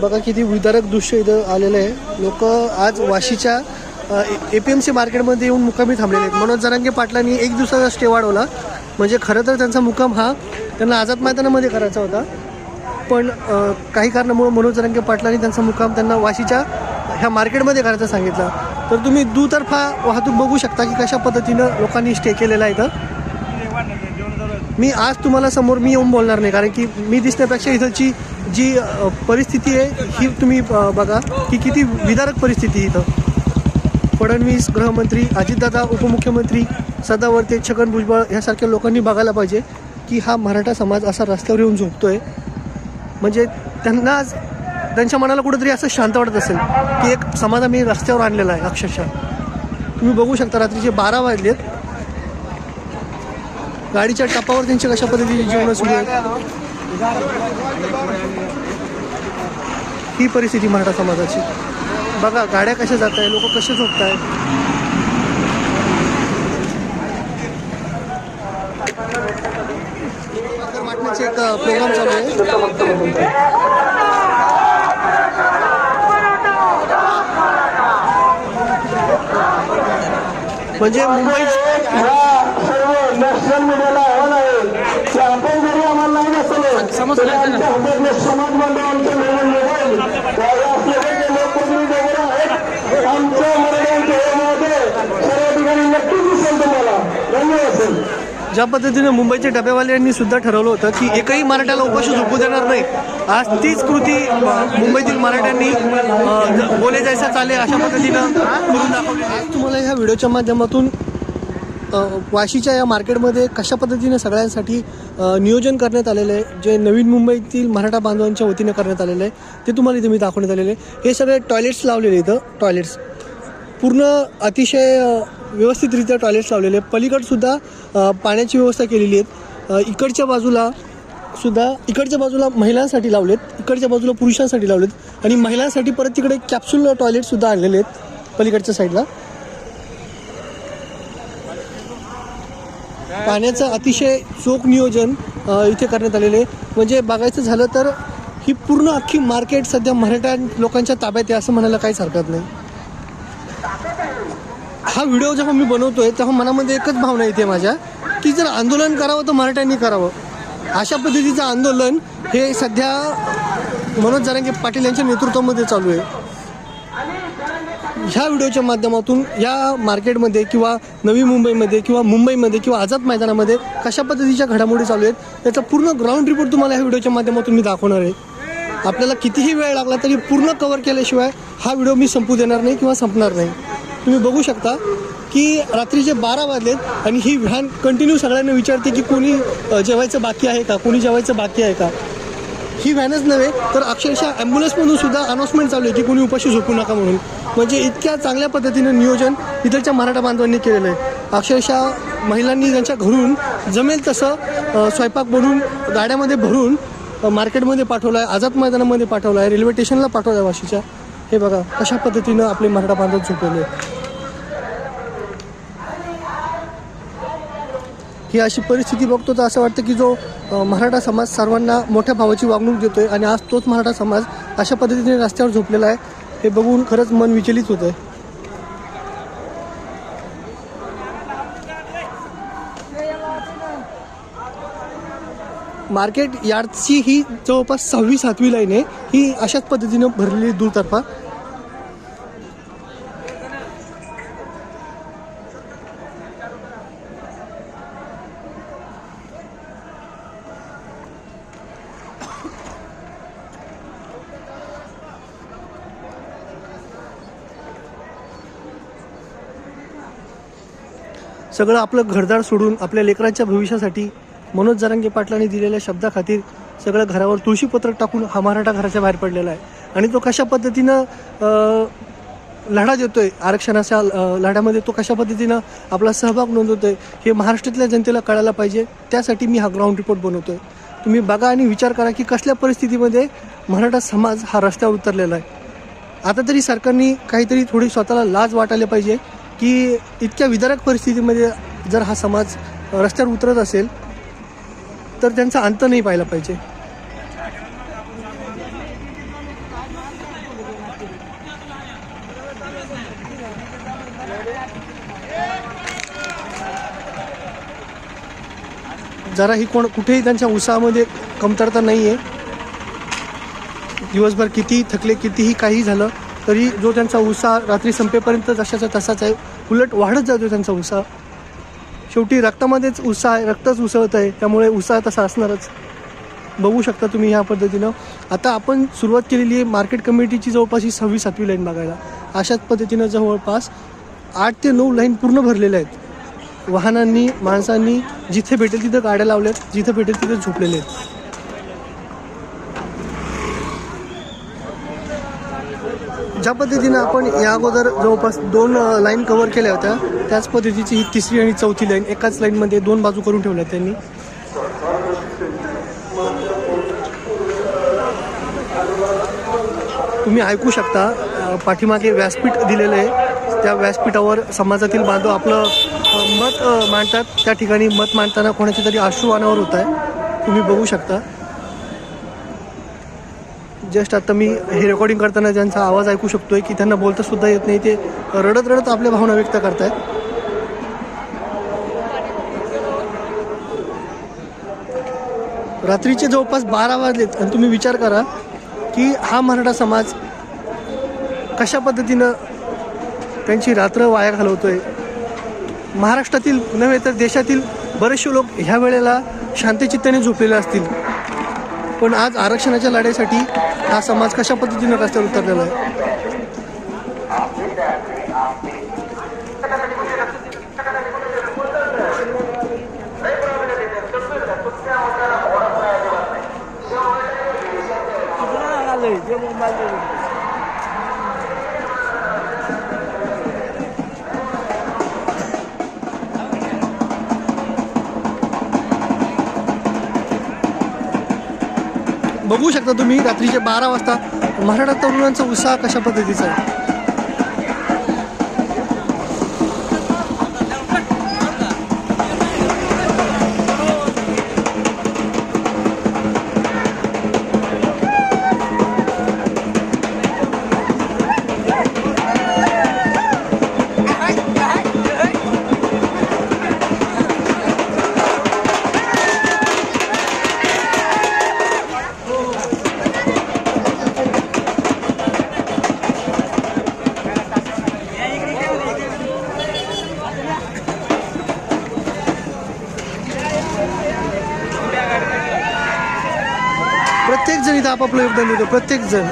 बघा किती विदारक दृश्य इथं आलेलं आहे. लोक आज वाशीच्या ए पी एम सी मार्केटमध्ये येऊन मुकामी थांबलेले आहेत. मनोज जरांगे पाटलांनी एक दिवसाचा स्टे वाढवला. म्हणजे खरं तर त्यांचा मुकाम हा त्यांना आझाद मैदानामध्ये करायचा होता. पण काही कारणामुळे मनोज जरांगे पाटलांनी त्यांचा मुकाम त्यांना वाशीच्या ह्या मार्केटमध्ये करायचा सांगितला. तर तुम्ही दुतर्फा वाहतूक बघू शकता की कशा पद्धतीनं लोकांनी स्टे केलेला आहे इथं. मी आज तुम्हाला समोर मी येऊन बोलणार नाही कारण की मी दिसण्यापेक्षा इथंची जी परिस्थिती आहे ही तुम्ही बघा की किती विदारक परिस्थिती इथं. फडणवीस गृहमंत्री अजितदादा उपमुख्यमंत्री सदावर्ते छगन भुजबळ ह्यासारख्या लोकांनी बघायला पाहिजे की हा मराठा समाज असा रस्त्यावर येऊन झोपतोय. म्हणजे त्यांना आज त्यांच्या मनाला कुठेतरी असं शांत वाटत असेल की एक समाज आम्ही रस्त्यावर आणलेला आहे अक्षरशः. तुम्ही बघू शकता रात्रीचे बारा वाजलेत. गाडीच्या टपावर त्यांचे कशा पद्धतीची जीवन सुरू आहे? ही परिस्थिती मराठा समाजाची. बघा गाड्या कशा जात आहे लोक कसे झोपत आहेत एक प्रोग्राम चालू आहे. म्हणजे मुंबई नॅशनल मीडियाला आव्हान आहे. की आपण जरी आम्हाला नाही नसलो तरी आमच्या हातातले समाज बांधवांचे मोबाईल त्यावेळी असलेले लोकप्रतिनिधी वगैरे आहेत. आमच्या मराठ्यांच्या यामध्ये सर्व ठिकाणी नक्कीच दिसेल तुम्हाला. धन्यवाद सर ज्या पद्धतीने मुंबईच्या डबेवाल्यांनी सुद्धा ठरवलं होतं की एकही मराठ्याला उपाशी झोपू देणार नाही आज तीच कृती मुंबईतील मराठ्यांनी बोले जायचा चाले अशा पद्धतीनं करून दाखवली. आज तुम्हाला ह्या व्हिडिओच्या माध्यमातून वाशीच्या या मार्केटमध्ये कशा पद्धतीने सगळ्यांसाठी नियोजन करण्यात आलेलं आहे? जे नवीन मुंबईतील मराठा बांधवांच्या वतीने करण्यात आलेलं आहे ते तुम्हाला इथे मी दाखवण्यात आलेले आहे. हे सगळे टॉयलेट्स लावलेले इथं टॉयलेट्स. पूर्ण अतिशय व्यवस्थितरित्या टॉयलेट्स लावलेले आहेत. पलीकडसुद्धा पाण्याची व्यवस्था केलेली आहेत. इकडच्या बाजूला सुद्धा इकडच्या बाजूला महिलांसाठी लावलेत इकडच्या बाजूला पुरुषांसाठी लावलेत आणि महिलांसाठी परत तिकडे कॅप्सूल टॉयलेटसुद्धा आणलेले आहेत पलीकडच्या साईडला. पाण्याचं अतिशय चोख नियोजन इथे करण्यात आलेले आहे. म्हणजे बघायचं झालं तर ही पूर्ण अख्खी मार्केट सध्या मराठा लोकांच्या ताब्यात आहे असं म्हणायला काहीच हरकत नाही. हा व्हिडिओ जेव्हा मी बनवतोय तेव्हा मनामध्ये एकच भावना येते माझ्या की जर आंदोलन करावं तर मराठ्यांनी करावं. अशा पद्धतीचं आंदोलन हे सध्या मनोज जरांगे पाटील यांच्या नेतृत्वामध्ये चालू आहे. ह्या व्हिडिओच्या माध्यमातून या मार्केटमध्ये किंवा नवी मुंबईमध्ये किंवा मुंबईमध्ये किंवा आझाद मैदानामध्ये कशा पद्धतीच्या घडामोडी चालू आहेत त्याचा पूर्ण ग्राउंड रिपोर्ट तुम्हाला ह्या व्हिडिओच्या माध्यमातून मी दाखवणार आहे. आपल्याला कितीही वेळ लागला तरी पूर्ण कवर केल्याशिवाय हा व्हिडिओ मी संपू देणार नाही किंवा संपणार नाही. तुम्ही बघू शकता की रात्रीचे बारा वाजलेत आणि ही व्हॅन कंटिन्यू सगळ्यांना विचारते की कोणी जेवायचं बाकी आहे का? कोणी जेवायचं बाकी आहे का? ही व्हॅनच नव्हे तर अक्षरशः ॲम्ब्युलन्समधून सुद्धा अनाऊन्समेंट चालू आहे की कोणी उपाशी झोपू नका म्हणून. म्हणजे इतक्या चांगल्या पद्धतीनं नियोजन इथलच्या मराठा बांधवांनी केलेलं आहे. अक्षरशः महिलांनी त्यांच्या घरून जमेल तसं स्वयंपाक बनवून गाड्यामध्ये भरून मार्केटमध्ये पाठवलं आहे आझाद मैदानामध्ये पाठवलं आहे रेल्वे स्टेशनला पाठवलं आहे वाशीच्या. हे बघा कशा पद्धतीनं आपले मराठा बांधव झोपलेले ही अशी परिस्थिती बघतो तर असं वाटतं की जो मराठा समाज सर्वांना मोठ्या भावाची वागणूक देतोय आणि आज तोच मराठा समाज अशा पद्धतीने रस्त्यावर झोपलेला आहे हे बघून खरंच मन विचलित होतं आहे मार्केट यार्डची ही जवळपास सहावी सातवी लाईन आहे. ही अशाच पद्धतीनं भरलेली दुतर्फा सगळं आपलं घरदार सोडून आपल्या लेकरांच्या भविष्यासाठी मनोज जरांगे पाटलांनी दिलेल्या शब्दाखातीर सगळं घरावर तुळशीपत्र टाकून हा मराठा घराच्या बाहेर पडलेला आहे. आणि तो कशा पद्धतीनं लढा देतोय आरक्षणाच्या लढ्यामध्ये तो कशा पद्धतीनं आपला सहभाग नोंदवतोय हे महाराष्ट्रातल्या जनतेला कळायला पाहिजे. त्यासाठी मी हा ग्राउंड रिपोर्ट बनवतोय. तुम्ही बघा आणि विचार करा की कसल्या परिस्थितीमध्ये मराठा समाज हा रस्त्यावर उतरलेला आहे. आता तरी सरकारने काहीतरी थोडी स्वतःला लाज वाटायला पाहिजे. की इतक्या विदारक परिस्थितीमध्ये जर हा समाज रस्त्यावर उतरत असेल तर त्यांचा अंत नाही पाहिला पाहिजे. जरा ही कोण कुठेही त्यांच्या उत्साहामध्ये कमतरता नाही आहे दिवसभर किती थकले कितीही काही झालं तरी जो त्यांचा उत्साह रात्री संपेपर्यंत जशाचा तसाच आहे उलट वाढत जातो त्यांचा उत्साह. शेवटी रक्तामध्येच उत्साह आहे रक्तच उसळत आहे. त्यामुळे उत्साह तसा असणारच. बघू शकता तुम्ही ह्या पद्धतीनं. आता आपण सुरुवात केलेली आहे मार्केट कमिटीची जवळपास ही सव्वीस सातवी लाईन बघायला. अशाच पद्धतीनं जवळपास आठ ते नऊ लाईन पूर्ण भरलेल्या आहेत. वाहनांनी माणसांनी जिथे भेटेल तिथं गाड्या लावल्यात जिथे भेटेल तिथे झोपलेले आहेत. ज्या पद्धतीनं आपण या अगोदर जवळपास दोन लाईन कव्हर केल्या होत्या त्याच पद्धतीची ही तिसरी आणि चौथी लाईन एकाच लाईनमध्ये दोन बाजू करून ठेवल्या त्यांनी. तुम्ही ऐकू शकता पाठीमागे व्यासपीठ दिलेलं आहे. त्या व्यासपीठावर समाजातील बांधव आपलं मत मांडतात. त्या ठिकाणी मत मांडताना कोणाच्या तरी अश्रू अनावर होत आहे. तुम्ही बघू शकता. जस्ट आता मी हे रेकॉर्डिंग करताना ज्यांचा आवाज ऐकू शकतो आहे की त्यांना बोलता सुद्धा येत नाही ते रडत रडत आपल्या भावना व्यक्त करतायत. रात्रीचे जवळपास बारा वाजलेत आणि तुम्ही विचार करा की हा मराठा समाज कशा पद्धतीनं त्यांची रात्र वाया घालवतोय? महाराष्ट्रातील नव्हे तर देशातील बरेचसे लोक ह्या वेळेला शांतचित्ताने झोपलेले असतील. पण आज आरक्षणाच्या लढ्यासाठी हा समाज कशा पद्धतीनं रस्त्यावर उतरलेला आहे? बघू शकता तुम्ही रात्रीचे बारा वाजता मराठा तरुणांचा उत्साह कशा पद्धतीचा आहे? प्रत्येक जण इथं आपापलं योगदान देतो प्रत्येक जण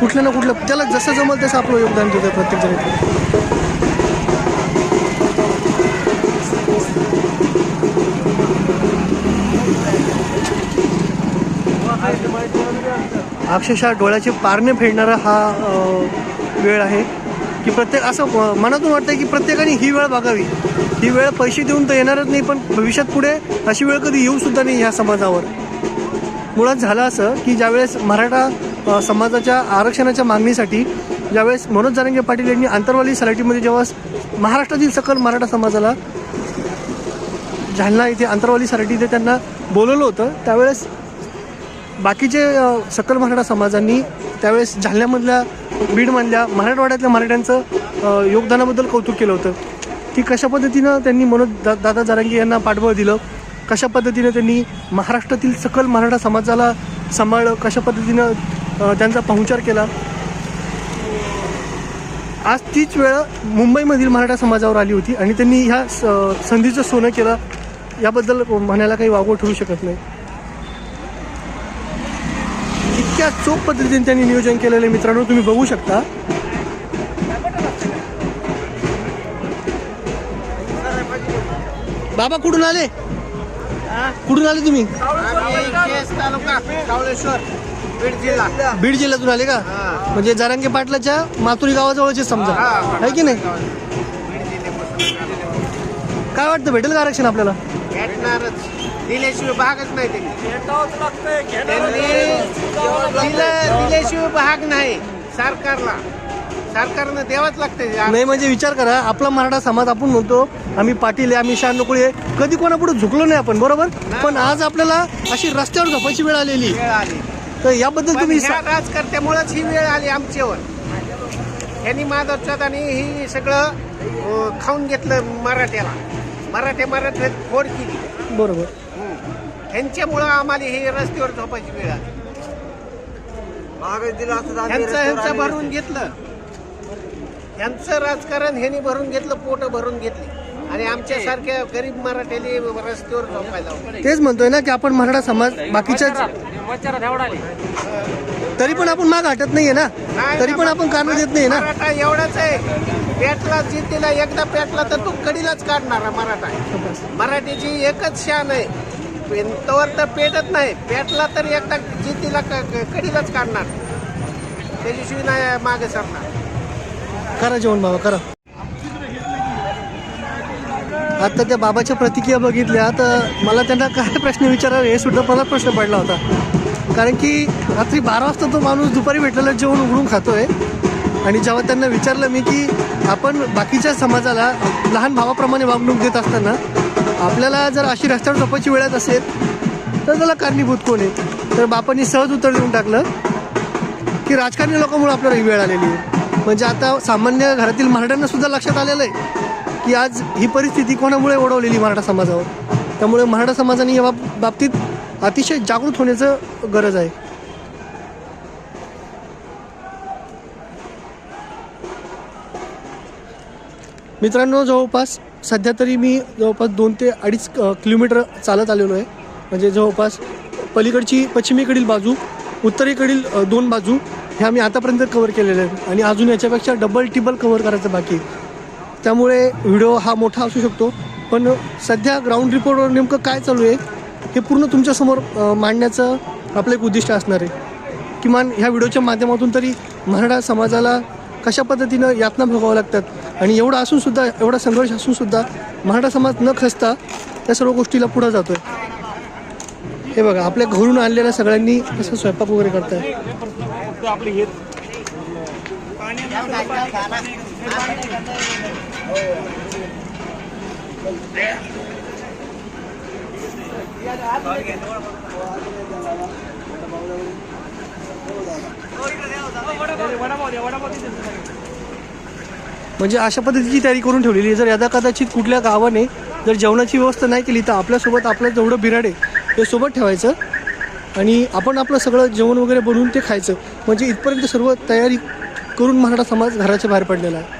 कुठलं ना कुठलं त्याला जसं जमल तसं आपलं योगदान देतो प्रत्येक जण इथं. अक्षरशः डोळ्याचे पारणे फेडणारा हा वेळ आहे की प्रत्येक असं मनातून वाटतं की प्रत्येकाने ही वेळ बघावी ही वेळ पैसे देऊन तर येणारच नाही पण भविष्यात पुढे अशी वेळ कधी येऊ सुद्धा नाही ह्या समाजावर. मुळात झालं असं की ज्यावेळेस मराठा समाजाच्या आरक्षणाच्या मागणीसाठी ज्यावेळेस मनोज जारंगे पाटील यांनी आंतरवाली सलाटीमध्ये जेव्हा महाराष्ट्रातील सकल मराठा समाजाला जालना इथे आंतरवाली सराटी इथे त्यांना बोलवलं होतं त्यावेळेस बाकीचे सकल मराठा समाजांनी त्यावेळेस जालन्यामधल्या बीडमधल्या मराठवाड्यातल्या मराठ्यांचं योगदानाबद्दल कौतुक केलं होतं. की कशा पद्धतीनं त्यांनी मनोज दा दादा जारंगी यांना पाठबळ दिलं? कशा पद्धतीनं त्यांनी महाराष्ट्रातील सकल मराठा समाजाला सांभाळलं कशा पद्धतीनं त्यांचा पाहुणचार केला? आज तीच वेळ मुंबईमधील मराठा समाजावर आली होती आणि त्यांनी ह्या स- संधीचं सोनं केलं. याबद्दल म्हणायला काही वागवं ठरू शकत नाही. इतक्या चोख पद्धतीने त्यांनी नियोजन केलेलं आहे मित्रांनो तुम्ही बघू शकता. बाबा कुठून आले? कुठून आले तुम्ही? बीड जिल्हा बीड जिल्ह्यातून आले का? म्हणजे जारांगे पाटलाच्या मातुरी गावाजवळचे समजा. आहे की नाही? काय वाटतं भेटेल का आरक्षण आपल्याला? भेटणारच दिल्याशिवाय भागच नाही दिल्याशिवाय भाग नाही सरकारला. सरकारनं द्यावंच लागतं नाही म्हणजे विचार करा आपला मराठा समाज आपण म्हणतो आम्ही पाटील आहे आम्ही शान नकोळी आहे. कधी कोणापुढे झुकलो नाही आपण बरोबर? पण आज आपल्याला अशी रस्त्यावर झोपायची वेळ आलेली. वेळ आली. तर याबद्दल पण तुम्ही ह्या राजकर्त्यामुळेच ही वेळ आली आमच्यावर यांनी माधवच्यात आणि ही सगळं अं, खाऊन घेतलं मराठ्याला. मराठे मराठ्यात फोड केली. बरोबर. ह्यांच्यामुळं आम्हाला ही रस्त्यावर झोपायची वेळ आली. महागाई दिला असतं तर आम्ही ह्यांचं भरून घेतलं. ह्यांचं राजकारण ह्यांनी भरून घेतलं पोट भरून घेतली. आणि आमच्यासारख्या गरीब मराठ्याने रस्त्यावर झोपायला. तेच म्हणतोय ना की आपण मराठा समाज बाकीच्या तरी पण आपण माग हटत नाहीये ना. नाही तरी पण आपण कारण देत नाही ना. मराठा एवढाच आहे. पेटला जितीला एकदा पेटला तर तू कडीलाच काढणार मराठा. मराठीची एकच शान आहे. तोवर तर पेटत नाही. पेटला तर एकदा क- कडीलाच काढणार. त्याच्याशिवाय नाही मागे सरणार. करा जेवण बाबा करा. आता त्या बाबाच्या प्रतिक्रिया बघितल्या तर मला त्यांना काय प्रश्न विचारावे हे सुद्धा मला प्रश्न पडला होता. कारण की रात्री बारा वाजता तो माणूस दुपारी भेटलेला जेवण उघडून खातोय. आणि जेव्हा त्यांना विचारलं मी की आपण बाकीच्या समाजाला लहान भावाप्रमाणे वागणूक देत असताना आपल्याला जर अशी रस्त्यावर झोपायची वेळात असेल तर त्याला कारणीभूत कोण आहे? तर बापांनी सहज उत्तर देऊन टाकलं की राजकारणी लोकांमुळे आपल्याला ही वेळ आलेली आहे. म्हणजे आता सामान्य घरातील मराठ्यांना सुद्धा लक्षात आलेलं आहे. की आज ही परिस्थिती कोणामुळे ओढवलेली मराठा समाजावर? त्यामुळे मराठा समाजाने या बाब- बाबतीत अतिशय जागृत होण्याचं गरज आहे. मित्रांनो जवळपास सध्या तरी मी जवळपास दोन ते अडीच किलोमीटर चालत आलेलो आहे. म्हणजे जवळपास पलीकडची पश्चिमेकडील बाजू उत्तरेकडील दोन बाजू ह्या मी आतापर्यंत कवर केलेल्या आहेत. आणि अजून याच्यापेक्षा डबल टिबल कवर करायचं बाकी आहे. त्यामुळे व्हिडिओ हा मोठा असू शकतो. पण सध्या ग्राउंड रिपोर्टवर नेमकं काय चालू आहे हे पूर्ण तुमच्यासमोर मांडण्याचं आपलं एक उद्दिष्ट असणार आहे. किमान ह्या व्हिडिओच्या माध्यमातून तरी मराठा समाजाला कशा पद्धतीनं यातना भोगाव्या लागतात आणि एवढं असूनसुद्धा एवढा संघर्ष असूनसुद्धा मराठा समाज न खसता त्या सर्व गोष्टीला पुढं जातो आहे हे बघा आपल्या घरून आणलेल्या सगळ्यांनी कसं स्वयंपाक वगैरे करताय. म्हणजे अशा पद्धतीची तयारी करून ठेवलेली आहे. जर यदा कदाचित कुठल्या गावाने जर जेवणाची व्यवस्था नाही केली तर आपल्यासोबत आपलं जेवढं बिराड आहे ते सोबत ठेवायचं आणि आपण आपलं सगळं जेवण वगैरे बनवून ते खायचं. म्हणजे इथपर्यंत सर्व तयारी करून मराठा समाज घराच्या बाहेर पडलेला आहे.